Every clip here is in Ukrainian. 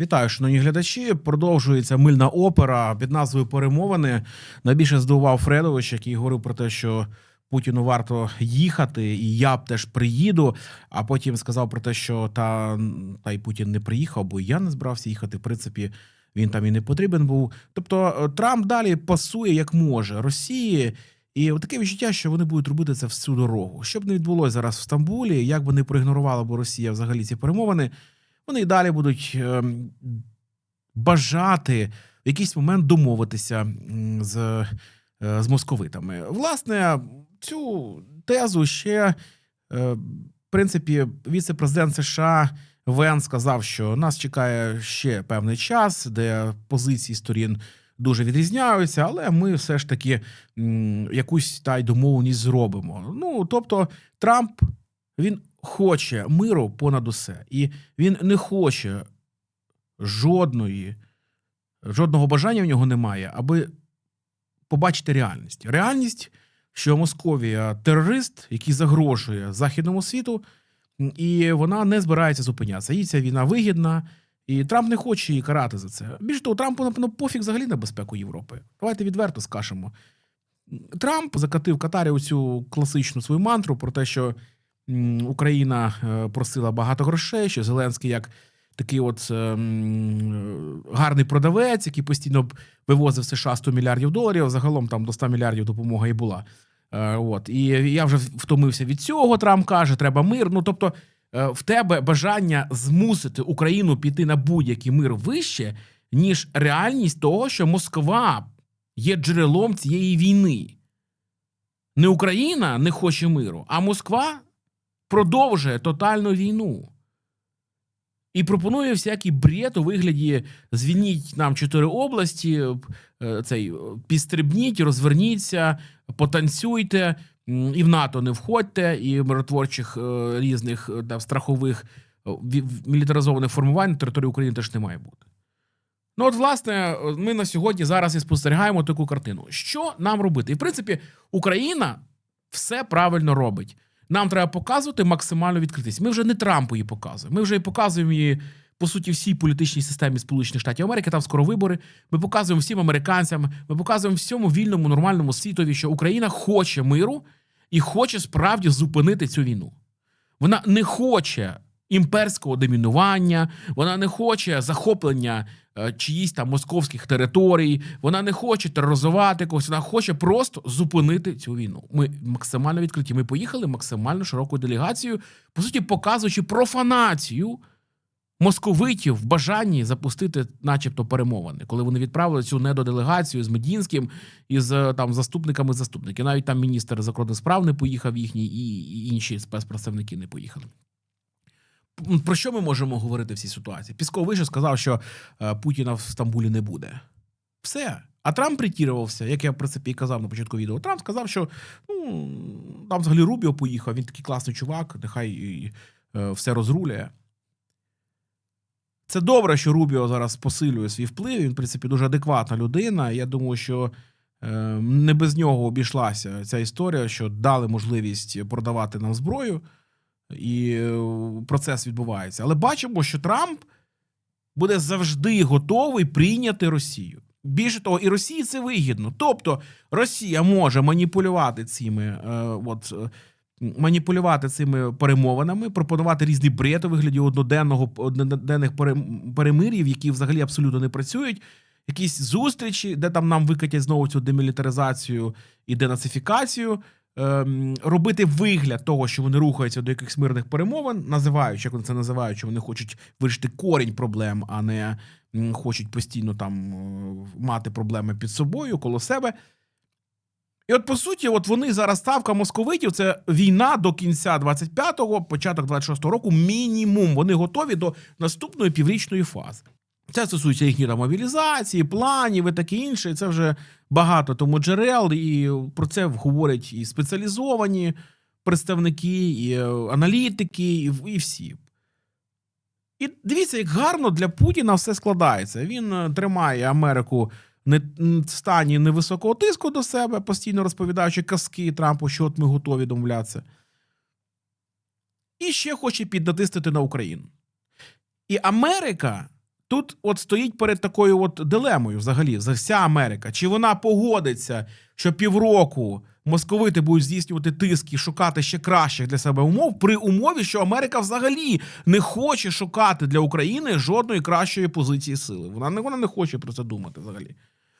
Вітаю, шановні глядачі. Продовжується мильна опера під назвою Перемовини. Найбільше здивував Фредович, який говорив про те, що Путіну варто їхати, і я б теж приїду. А потім сказав про те, що та, та й Путін не приїхав, бо я не збирався їхати. В принципі, він там і не потрібен був. Тобто е, Трамп далі пасує як може Росії. І таке відчуття, що вони будуть робити це всю дорогу. Що б не відбулося зараз в Стамбулі, як би не проігнорувала б Росія взагалі ці перемовини, вони і далі будуть ем, бажати в якийсь момент домовитися з, е, з московитами. Власне, цю тезу ще, е, в принципі, віце-президент США Вен сказав, що нас чекає ще певний час, де позиції сторін дуже відрізняються, але ми все ж таки якусь та й домовленість зробимо. Ну тобто, Трамп він хоче миру понад усе, і він не хоче жодної, жодного бажання в нього немає, аби побачити реальність. Реальність, що Московія терорист, який загрожує західному світу, і вона не збирається зупинятися. Їй ця війна вигідна, і Трамп не хоче її карати за це. Більше того, Трампу напевно, пофіг взагалі на безпеку Європи. Давайте відверто скажемо. Трамп закатив Катарі оцю класичну свою мантру про те, що Україна е, просила багато грошей, що Зеленський як такий от е, гарний продавець, який постійно вивозив США 100 мільярдів доларів. Загалом там до 100 мільярдів допомога і була. Е, От і я вже втомився від цього. Трамп каже, треба мир. Ну тобто, е, в тебе бажання змусити Україну піти на будь-який мир вище, ніж реальність того, що Москва є джерелом цієї війни. Не Україна не хоче миру, а Москва продовжує тотальну війну. І пропонує всякий бред у вигляді: звільніть нам чотири області, е, цей е, підстрибніть, розверніться, потанцюйте, і в НАТО не входьте, і миротворчих е, різних да, страхових мілітаризованих формувань на території України теж не має бути. Ну, от, власне, ми на сьогодні зараз і спостерігаємо таку картину. Що нам робити? І в принципі, Україна все правильно робить. Нам треба показувати максимальну відкритість. Ми вже не Трампу її показуємо. Ми вже і показуємо її, по суті, всій політичній системі Сполучених Штатів Америки. Там скоро вибори. Ми показуємо всім американцям, ми показуємо всьому вільному нормальному світові, що Україна хоче миру і хоче справді зупинити цю війну. Вона не хоче імперського домінування, вона не хоче захоплення чиїсь там московських територій, вона не хоче тероризувати когось, вона хоче просто зупинити цю війну. Ми максимально відкриті. Ми поїхали максимально широкою делегацією, по суті, показуючи профанацію московитів в бажанні запустити, начебто, перемовини, коли вони відправили цю недоделегацію з Медінським і з там заступниками заступників. Навіть там міністр закордонних справ не поїхав їхній, і інші спецпредставники не поїхали. Про що ми можемо говорити в цій ситуації? Пісков вийшов сказав, що е, Путіна в Стамбулі не буде. Все. А Трамп притірувався, як я в принципі і казав на початку відео. Трамп сказав, що ну, там взагалі Рубіо поїхав, він такий класний чувак, нехай і, е, все розрулює. Це добре, що Рубіо зараз посилює свій вплив. Він, в принципі, дуже адекватна людина. Я думаю, що е, не без нього обійшлася ця історія, що дали можливість продавати нам зброю, і е, процес відбувається. Але бачимо, що Трамп буде завжди готовий прийняти Росію. Більше того, і Росії це вигідно. Тобто Росія може маніпулювати цими, е, от, е, маніпулювати цими перемовинами, пропонувати різні бред у вигляді одноденного одноденних перем- перемир'їв, які взагалі абсолютно не працюють. Якісь зустрічі, де там нам викатять знову цю демілітаризацію і денацифікацію, ем, робити вигляд того, що вони рухаються до якихось мирних перемовин, називаючи, як вони це називають, що вони хочуть вирішити корінь проблем, а не хочуть постійно там е, мати проблеми під собою, коло себе. І от по суті, от вони зараз ставка московитів це війна до кінця 25-го, початок 26-го року. Мінімум. Вони готові до наступної піврічної фази. Це стосується їхньої мобілізації, планів і таке інше. Це вже багато тому джерел, і про це говорять і спеціалізовані представники, і е, аналітики, і, і всі. І дивіться, як гарно для Путіна все складається. Він е, тримає Америку в стані невисокого тиску до себе, постійно розповідаючи казки Трампу, що от ми готові домовлятися. І ще хоче піднатиснути на Україну. І Америка тут от стоїть перед такою от дилемою взагалі за вся Америка. Чи вона погодиться, що півроку московити будуть здійснювати тиск і шукати ще кращих для себе умов, при умові, що Америка взагалі не хоче шукати для України жодної кращої позиції сили. Вона не вона не хоче про це думати взагалі.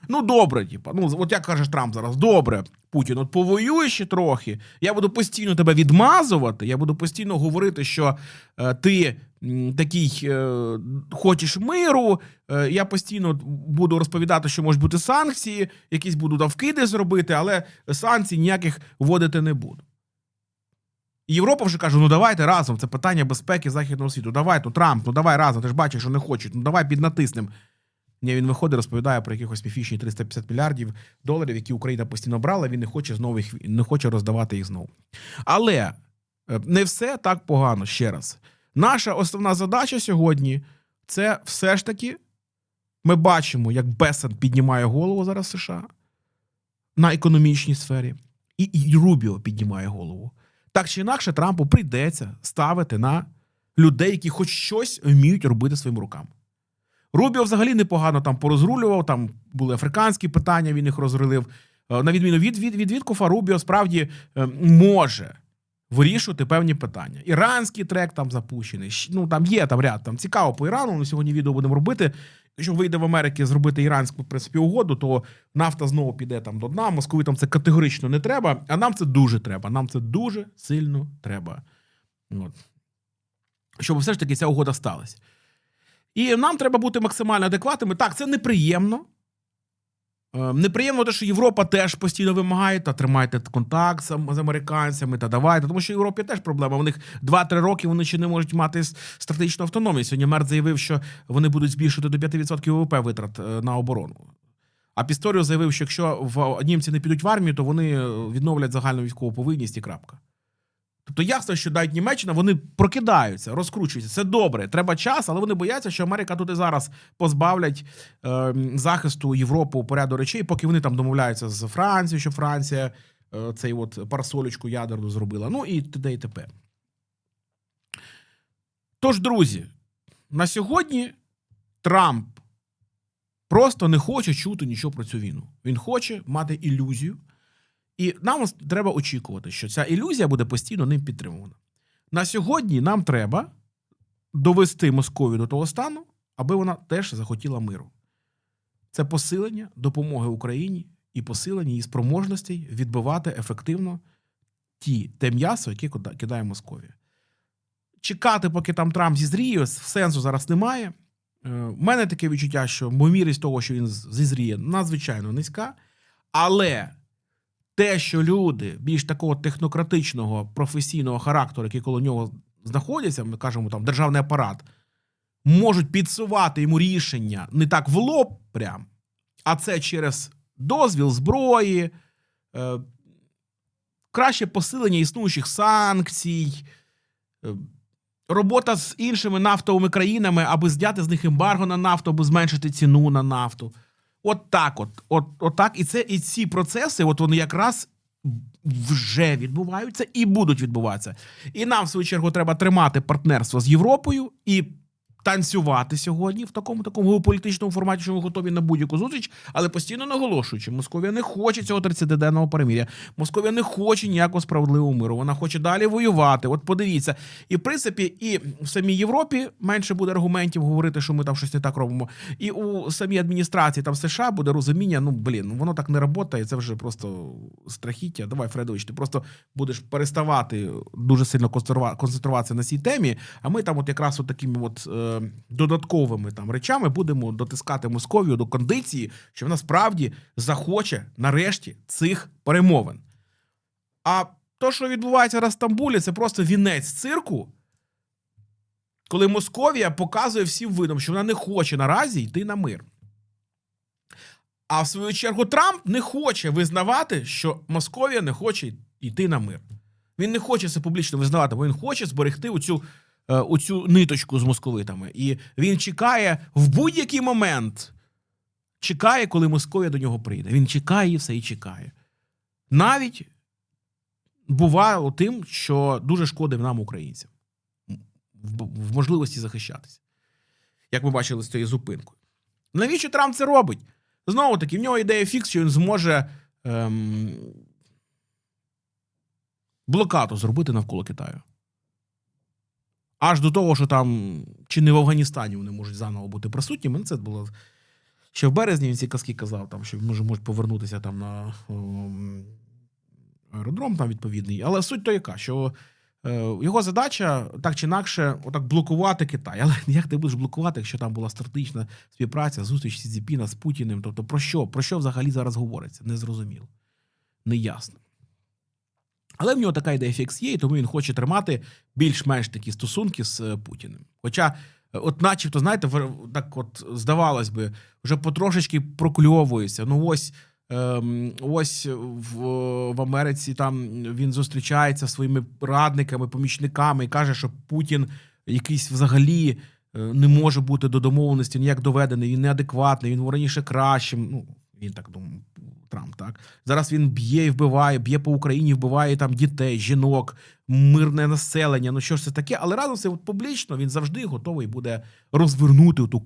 Ну, добре, типа, ну от як каже Трамп зараз, добре, Путін, от повоюй ще трохи. Я буду постійно тебе відмазувати. Я буду постійно говорити, що е, ти м, такий е, хочеш миру. Е, я постійно буду розповідати, що можуть бути санкції, якісь буду там вкиди зробити, але санкцій ніяких вводити не буду. Європа вже каже: ну давайте разом. Це питання безпеки західного світу. Давай, ну Трамп, ну давай разом. Ти ж бачиш, що не хочуть. Ну давай піднатиснем. Ні, він виходить, розповідає про якихось міфічні 350 мільярдів доларів, які Україна постійно брала. Він не хоче знову їх не хоче роздавати їх знову. Але е, не все так погано ще раз. Наша основна задача сьогодні це все ж таки. Ми бачимо, як Бесен піднімає голову зараз США на економічній сфері, і, і Рубіо піднімає голову. Так чи інакше, Трампу прийдеться ставити на людей, які хоч щось вміють робити своїми руками. Рубіо взагалі непогано там порозрулював, там були африканські питання, він їх розрулив. Е, На відміну від, від, від Віткофа, Рубіо справді е, може вирішувати певні питання. Іранський трек там запущений. Ну там є там ряд там цікаво по Ірану. Ми сьогодні відео будемо робити. Якщо вийде в Америки зробити іранську в принципі угоду, то нафта знову піде там до дна. Московитам це категорично не треба, а нам це дуже треба. Нам це дуже сильно треба. От. Щоб все ж таки ця угода сталася. І нам треба бути максимально адекватними. Так, це неприємно. Е, Неприємно те, що Європа теж постійно вимагає, та тримайте контакт з, американцями, та давайте. Тому що в Європі теж проблема. У них 2-3 роки вони ще не можуть мати стратегічну автономію. Сьогодні Мерт заявив, що вони будуть збільшувати до 5% ВВП витрат е, на оборону. А Пісторіо заявив, що якщо в німці не підуть в армію, то вони е, відновлять загальну військову повинність і крапка. Тобто ясно, що навіть Німеччина вони прокидаються, розкручуються. Це добре, треба час, але вони бояться, що Америка тут і зараз позбавлять е, захисту Європу по ряду речей, поки вони там домовляються з Францією, що Франція е, цей от парасолечку ядерну зробила. Ну і т.д. і т.п. Тож, друзі, на сьогодні Трамп просто не хоче чути нічого про цю війну. Він хоче мати ілюзію. І нам треба очікувати, що ця ілюзія буде постійно ним підтримувана. На сьогодні нам треба довести Московію до того стану, аби вона теж захотіла миру. Це посилення допомоги Україні і посилення її спроможностей відбивати ефективно ті, те м'ясо, яке кидає Московія. Чекати, поки там Трамп зізріє, сенсу зараз немає. Е, У мене таке відчуття, що ймовірність того, що він зізріє, надзвичайно низька. Але те, що люди більш такого технократичного професійного характеру, які коло нього знаходяться, ми кажемо там державний апарат, можуть підсувати йому рішення не так в лоб, прям, а це через дозвіл зброї, е, краще посилення існуючих санкцій, е, робота з іншими нафтовими країнами, аби зняти з них ембарго на нафту, аби зменшити ціну на нафту. От так, от, от, от так. І це і ці процеси, от вони якраз вже відбуваються і будуть відбуватися. І нам, в свою чергу, треба тримати партнерство з Європою і танцювати сьогодні в такому такому геополітичному форматі, що ми готові на будь-яку зустріч, але постійно наголошуючи, Московія не хоче цього 30-денного переміря. Московія не хоче ніякого справедливого миру. Вона хоче далі воювати. От подивіться. І в принципі, і в самій Європі менше буде аргументів говорити, що ми там щось не так робимо. І у самій адміністрації там США буде розуміння. Ну блін, ну воно так не працює. Це вже просто страхіття. Давай, Фредович, ти просто будеш переставати дуже сильно концентруватися на цій темі. А ми там, от якраз от такими от е, додатковими там речами будемо дотискати Московію до кондиції, що вона справді захоче нарешті цих перемовин. А то, що відбувається в Стамбулі, це просто вінець цирку, коли Московія показує всім видом, що вона не хоче наразі йти на мир. А в свою чергу Трамп не хоче визнавати, що Московія не хоче йти на мир. Він не хоче це публічно визнавати, бо він хоче зберегти оцю, оцю ниточку з московитами. І він чекає в будь-який момент, чекає, коли Московія до нього прийде. Він чекає все і чекає. Навіть бувало тим, що дуже шкодив нам, українцям, в можливості захищатися. як ми бачили з цією зупинкою. Навіщо Трамп це робить? Знову таки, в нього ідея фікс, що він зможе ем, блокаду зробити навколо Китаю. Аж до того, що там чи не в Афганістані вони можуть заново бути присутніми. Ну, Це було ще в березні він ці казки казав, там, що може можуть повернутися там на аеродром там відповідний. Але суть то яка, що е, його задача так чи інакше отак блокувати Китай. Але як ти будеш блокувати, якщо там була стратегічна співпраця, зустріч Сі Цзіпіна з Путіним? Тобто про що? Про що взагалі зараз говориться? Незрозуміло. Неясно. Але в нього така ідея фікс є, і тому він хоче тримати більш-менш такі стосунки з е, Путіним. Хоча, е, от, начебто, знаєте, так от здавалось би, вже потрошечки прокльовується. Ну ось. Ем, ось в, в Америці там він зустрічається своїми радниками, помічниками і каже, що Путін якийсь взагалі е, не може бути до домовленості ніяк доведений, він неадекватний, він раніше кращим. Ну, він так думав, Трамп, так. Зараз він б'є і вбиває, б'є по Україні, вбиває там дітей, жінок, мирне населення. Ну що ж це таке? Але разом от публічно він завжди готовий буде розвернути ту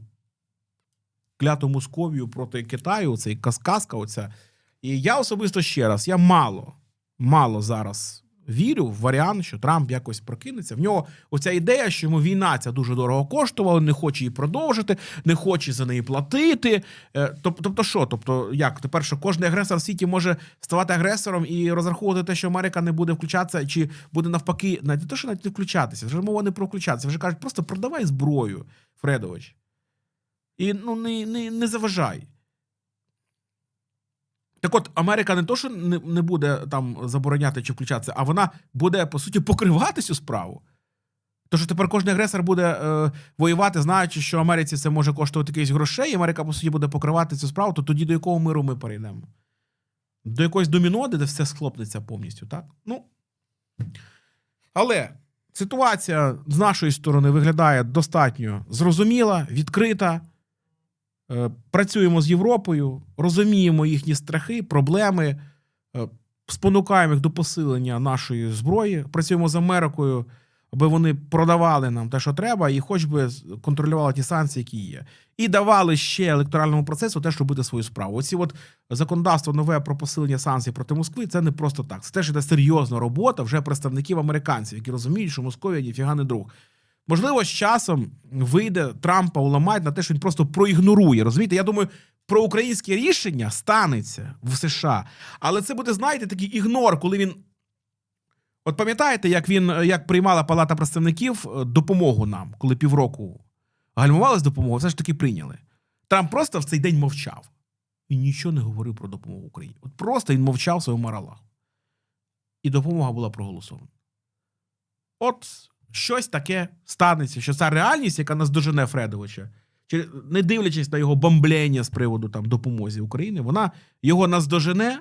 кляту Московію проти Китаю, цей казка оця. І я особисто ще раз, я мало, мало зараз вірю в варіант, що Трамп якось прокинеться. В нього оця ідея, що йому війна ця дуже дорого коштувала, не хоче її продовжити, не хоче за неї платити. Е, Тобто, що? Тобто, як тепер, що кожен агресор в світі може ставати агресором і розраховувати те, що Америка не буде включатися, чи буде навпаки, навіть не те, що навіть не включатися, вже мова не про включатися. Вже кажуть, просто продавай зброю, Фредович. І ну не, не, не заважай. Так от, Америка не то, що не, не буде там забороняти чи включатися, а вона буде, по суті, покривати цю справу. То, що тепер кожен агресор буде е, воювати, знаючи, що Америці це може коштувати якісь грошей, і Америка, по суті, буде покривати цю справу, то тоді до якого миру ми перейдемо? До якоїсь доміноди, де все схлопнеться повністю, так? Ну. Але ситуація з нашої сторони виглядає достатньо зрозуміла, відкрита. Е, Працюємо з Європою, розуміємо їхні страхи, проблеми, е, спонукаємо їх до посилення нашої зброї. Працюємо з Америкою, аби вони продавали нам те, що треба, і хоч би контролювали ті санкції, які є. І давали ще електоральному процесу теж робити свою справу. Оці от законодавство нове про посилення санкцій проти Москви це не просто так. Це теж іде серйозна робота вже представників американців, які розуміють, що Московія ніфіга не друг. Можливо, з часом вийде Трампа уламать на те, що він просто проігнорує. Розумієте? Я думаю, про українське рішення станеться в США, але це буде, знаєте, такий ігнор, коли він. От пам'ятаєте, як він як приймала Палата представників е, допомогу нам, коли півроку гальмувалась допомога, все ж таки прийняли. Трамп просто в цей день мовчав. Він нічого не говорив про допомогу Україні. От просто він мовчав своєму моралах. І допомога була проголосована. От щось таке станеться, що ця реальність, яка нас дожене Фредовича, чи не дивлячись на його бомблення з приводу там допомозі Україні, вона його наздожене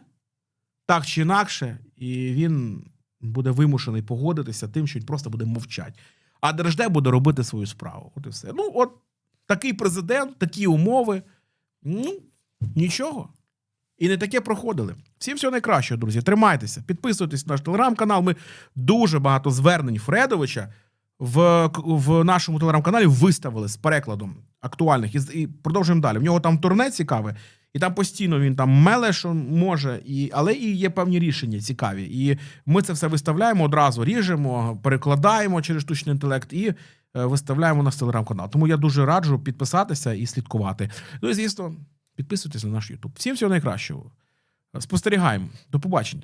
так чи інакше, і він буде вимушений погодитися тим, що він просто буде мовчати. А Держдеп буде робити свою справу. От і все. Ну, от такий президент, такі умови. Ну, нічого. І не таке проходили. Всім всього найкращого, друзі. Тримайтеся, підписуйтесь на наш телеграм-канал. Ми дуже багато звернень Фредовича в, в нашому телеграм-каналі виставили з перекладом актуальних. І, і продовжуємо далі. В нього там турне цікаве, і там постійно він там меле, що може, і, але і є певні рішення цікаві. І ми це все виставляємо одразу, ріжемо, перекладаємо через штучний інтелект і е, виставляємо на телеграм-канал. Тому я дуже раджу підписатися і слідкувати. Ну і звісно, підписуйтесь на наш YouTube. Всім всього найкращого. Спостерігаємо. До побачення.